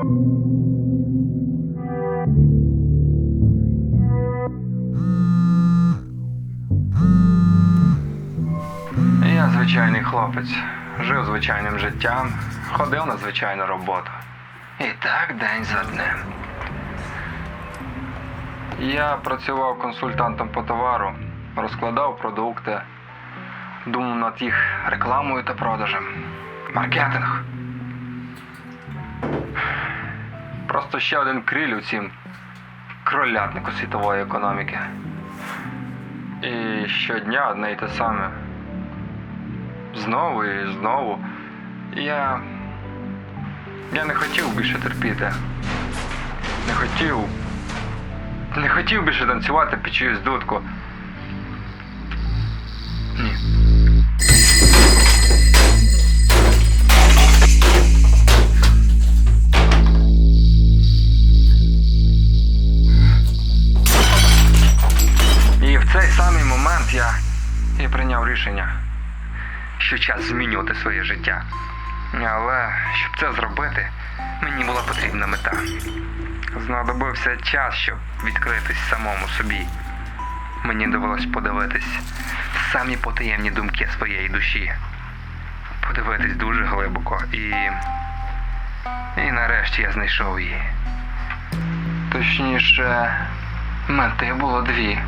Я звичайний хлопець. Жив звичайним життям, ходив на звичайну роботу. І так день за днем. Я працював консультантом по товару, розкладав продукти, думав над їх рекламою та продажем. Маркетинг. Просто ще один криль у цім кролятнику світової економіки. І щодня одне й те саме. Знову і знову. Я. Я не хотів більше терпіти. Не хотів. Не хотів більше танцювати під чиюсь дудку. Ні. Я, я прийняв рішення, що час змінювати своє життя. Але щоб це зробити, мені була потрібна мета. Знадобився час, щоб відкритись самому собі. Мені довелось подивитись самі потаємні думки своєї душі. Подивитись дуже глибоко і. І нарешті я знайшов її. Точніше, мети було дві.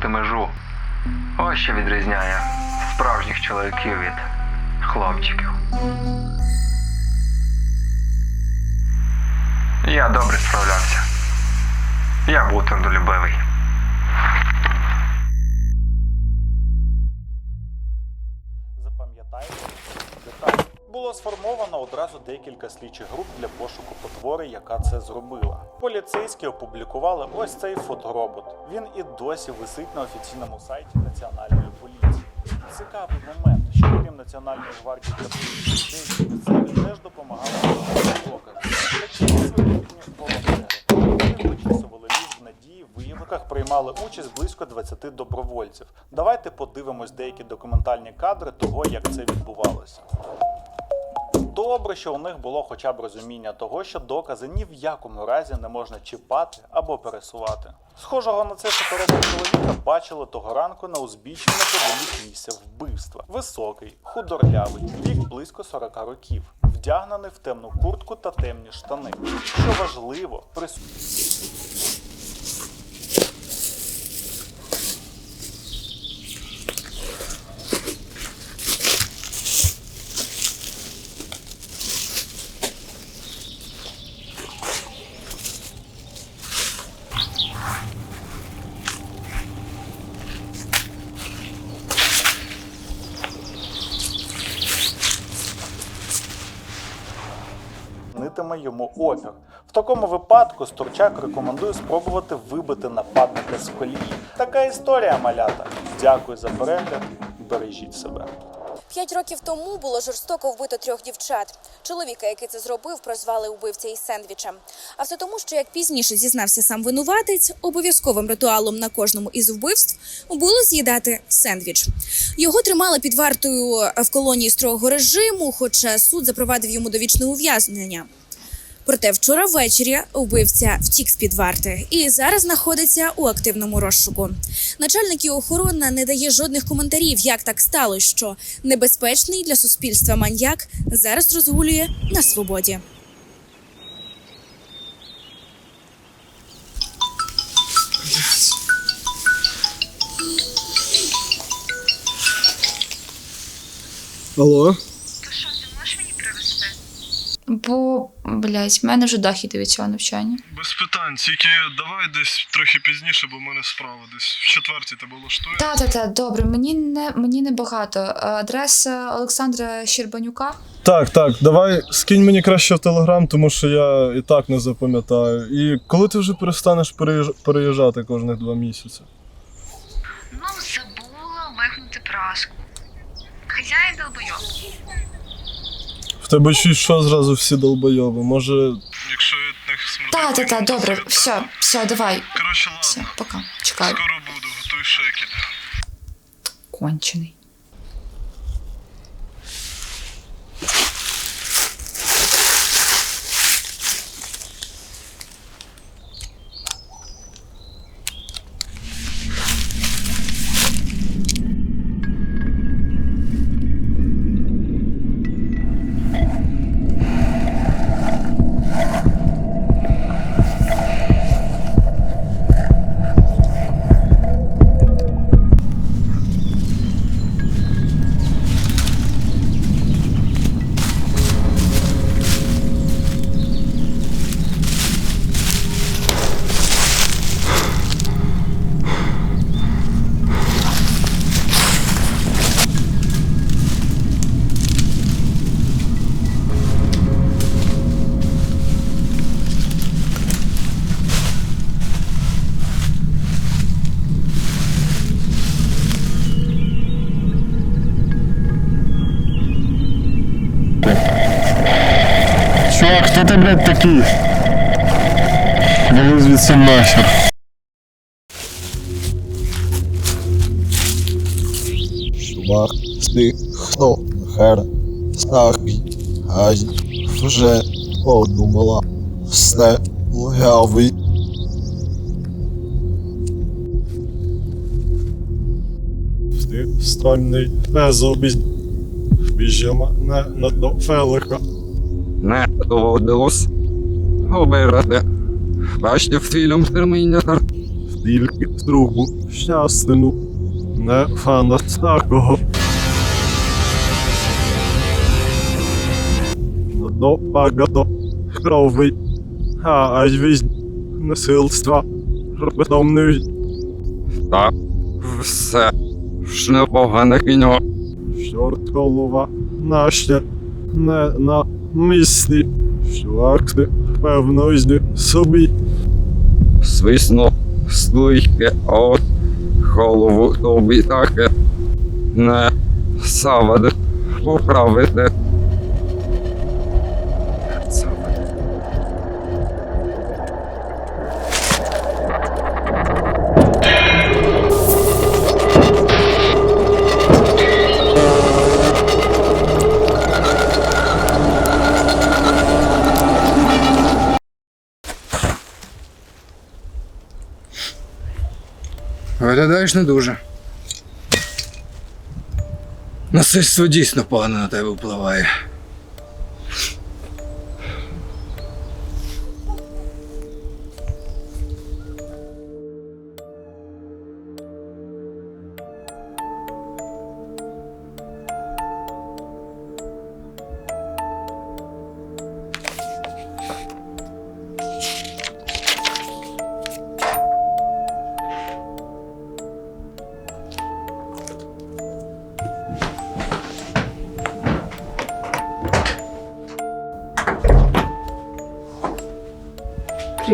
Перетнути межу. Ось що відрізняє справжніх чоловіків від хлопчиків. Я добре справлявся. Я був трудолюбивий. Було сформовано одразу декілька слідчих груп для пошуку потвори, яка це зробила. Поліцейські опублікували ось цей фоторобот. Він і досі висить на офіційному сайті Національної поліції. Цікавий момент, що крім Національної гвардії та поліції, місцеві теж допомагали знайти докази. Такі висвітлені волонтери. Вони вичісували ліс в надії виявках приймали участь близько 20 добровольців. Давайте подивимось деякі документальні кадри того, як це відбувалося. Добре, що у них було хоча б розуміння того, що докази ні в якому разі не можна чіпати або пересувати. Схожого на це фоторобот чоловіка бачили того ранку на узбіччі неподалік місця вбивства. Високий, худорлявий, вік близько 40 років, вдягнений в темну куртку та темні штани. Що важливо, присутній нитиме йому опір. В такому випадку Сторчак рекомендує спробувати вибити нападника з колії. Така історія, малята. Дякую за перегляд. Бережіть себе. П'ять років тому було жорстоко вбито трьох дівчат. Чоловіка, який це зробив, прозвали убивця із сендвічем. А все тому, що як пізніше зізнався сам винуватець, обов'язковим ритуалом на кожному із вбивств було з'їдати сендвіч. Його тримали під вартою в колонії строгого режиму, хоча суд запровадив йому довічне ув'язнення. Проте вчора ввечері вбивця втік з під варти і зараз знаходиться у активному розшуку. Начальник і охорона не дає жодних коментарів, як так сталося, що небезпечний для суспільства маньяк зараз розгулює на свободі. Алло? Бо, блядь, в мене вже дах іде від цього навчання. Без питань, тільки давай десь трохи пізніше, бо в мене справа десь в четвертій тебе влаштує. Та, та, та, добре, мені не мені не багато. Адреса Олександра Щербанюка. Так, так, давай скинь мені краще в телеграм, тому що я і так не запам'ятаю. І коли ти вже перестанеш переїж- переїжджати кожних два місяці? Ну, забула вмикнути праску. Хазяїн долбойоб. Тебе й що зразу всі долбойоби? Може. Якщо від них Та, та, та, добре, все, все, давай. Коротше, Все, пока. Чекаю. буду, готуй шекель. Кончений. Хто ти, блядь, такий? Вали звідси нахер. Чувак, ти хто? Хер, старий, гай, вже подумала, все лгавий. Ти стольний безобізь. Біжимо не на до Фелика. Не доводилось обирати. Бачив фільм Термінатор. Тільки другу щастину. Не фана такого. До багато кровий. А аж візь насильства. Притомний Та все ж непогане кіно. Чорт голова. Наще не на акти, певно зні собі. Свисно слухи, от голову тобі таке не завади поправити. Виглядаєш не дуже. Насильство дійсно погано на тебе впливає.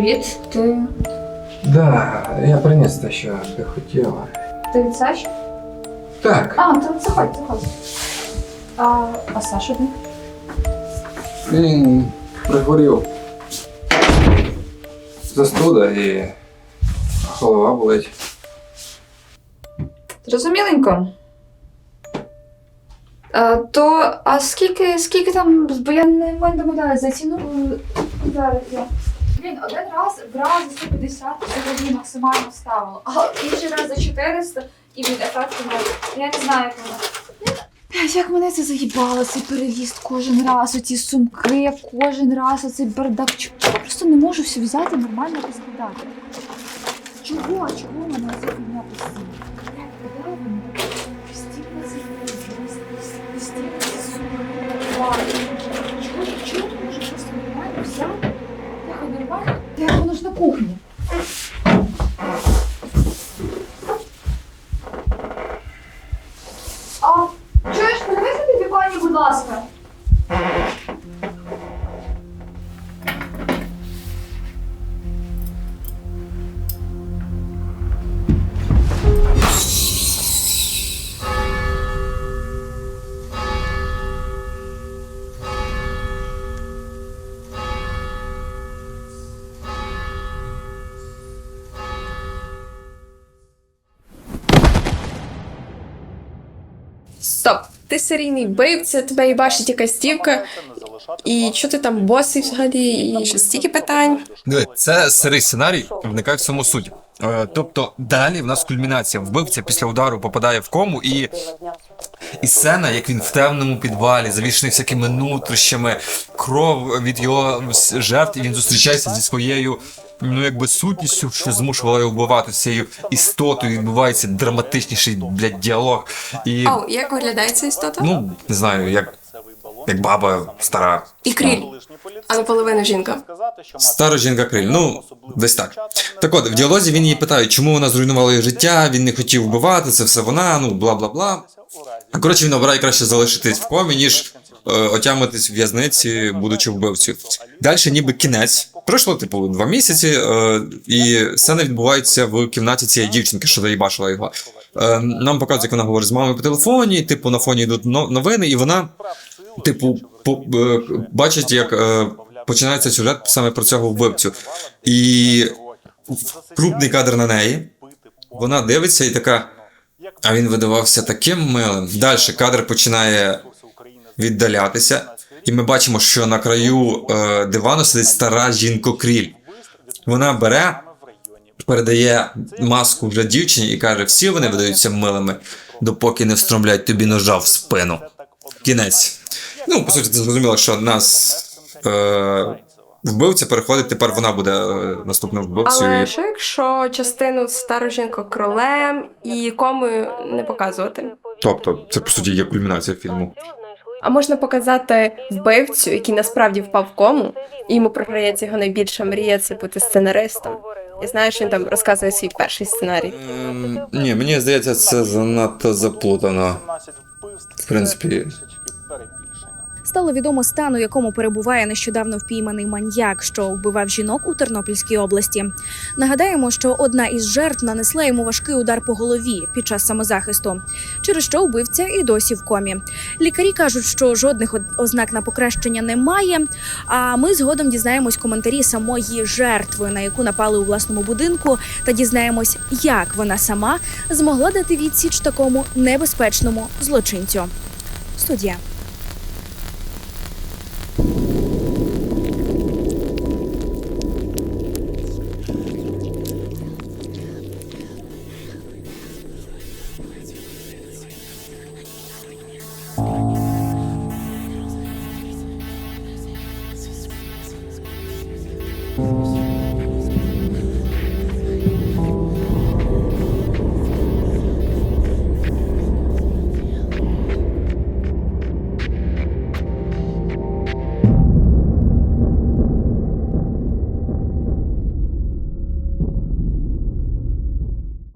Привіт, ти. Да, я приніс те, що ти хотіла. Ти від Саші? Так, А, то заходь, заходь. А, а Саша де? він прихворів. Застуда і голова болить. Зрозуміленько. А, то, а скільки, скільки там, бо я не не домовлялася за ціну. Зараз я. Блін, один раз брав за 150, взагалі максимально ставило, а інший раз за 400 і від ефекту Я не знаю, як воно. Як мене це заїбало, цей переїзд кожен раз, оці сумки, кожен раз оцей бардак. Я просто не можу все взяти нормально розглядати. Чого? Чого мене ця кухні? Ти серійний вбивця, тебе і бачить якась дівка, і що ти там босий взагалі, і ще стільки питань. Диви, це сирий сценарій, вникає в саму суть. Е, тобто далі в нас кульмінація. Вбивця після удару попадає в кому і. І сцена, як він в темному підвалі, завішений всякими нутрощами, кров від його жертв, і він зустрічається зі своєю. Ну, якби сутністю, що змушувала його вбивати цією істотою, відбувається драматичніший блядь, діалог. І О, як виглядає ця істота? ну не знаю, як, як баба стара. І кріль, а наполовину жінка. Стара жінка криль. Ну, десь так. Так от, в діалозі він її питає, чому вона зруйнувала її життя, він не хотів вбивати, це все вона, ну бла бла бла. Коротше, він обирає краще залишитись в комі, ніж отямитись в в'язниці, будучи вбивцею. Далі ніби кінець. Пройшло, типу, два місяці, е, і сцена відбувається в кімнаті цієї дівчинки, що заїбашила його. Е, нам показують, як вона говорить з мамою по телефоні, типу, на фоні йдуть но- новини, і вона, типу, по, е, бачить, як е, починається сюжет саме про цього вбивцю. І крупний кадр на неї. Вона дивиться і така. А він видавався таким милим. Далі кадр починає віддалятися, і ми бачимо, що на краю е, дивану сидить стара жінко-кріль. Вона бере, передає маску вже дівчині і каже: всі вони видаються милими, допоки не встромлять тобі ножа в спину. Кінець. Ну, по суті, зрозуміло, що нас е, вбивця переходить, тепер вона буде е, наступним вбивцею. Але що якщо частину стару жінку кролем і комою не показувати? Тобто, це по суті є кульмінація фільму. А можна показати вбивцю, який насправді впав в кому, і йому програється його найбільша мрія це бути сценаристом. І знаєш, він там розказує свій перший сценарій. Ем, ні, мені здається, це занадто заплутано. В принципі, Стало відомо стан, у якому перебуває нещодавно впійманий маньяк, що вбивав жінок у Тернопільській області. Нагадаємо, що одна із жертв нанесла йому важкий удар по голові під час самозахисту, через що вбивця і досі в комі. Лікарі кажуть, що жодних ознак на покращення немає. А ми згодом дізнаємось коментарі самої жертви, на яку напали у власному будинку, та дізнаємось, як вона сама змогла дати відсіч такому небезпечному злочинцю. Студія.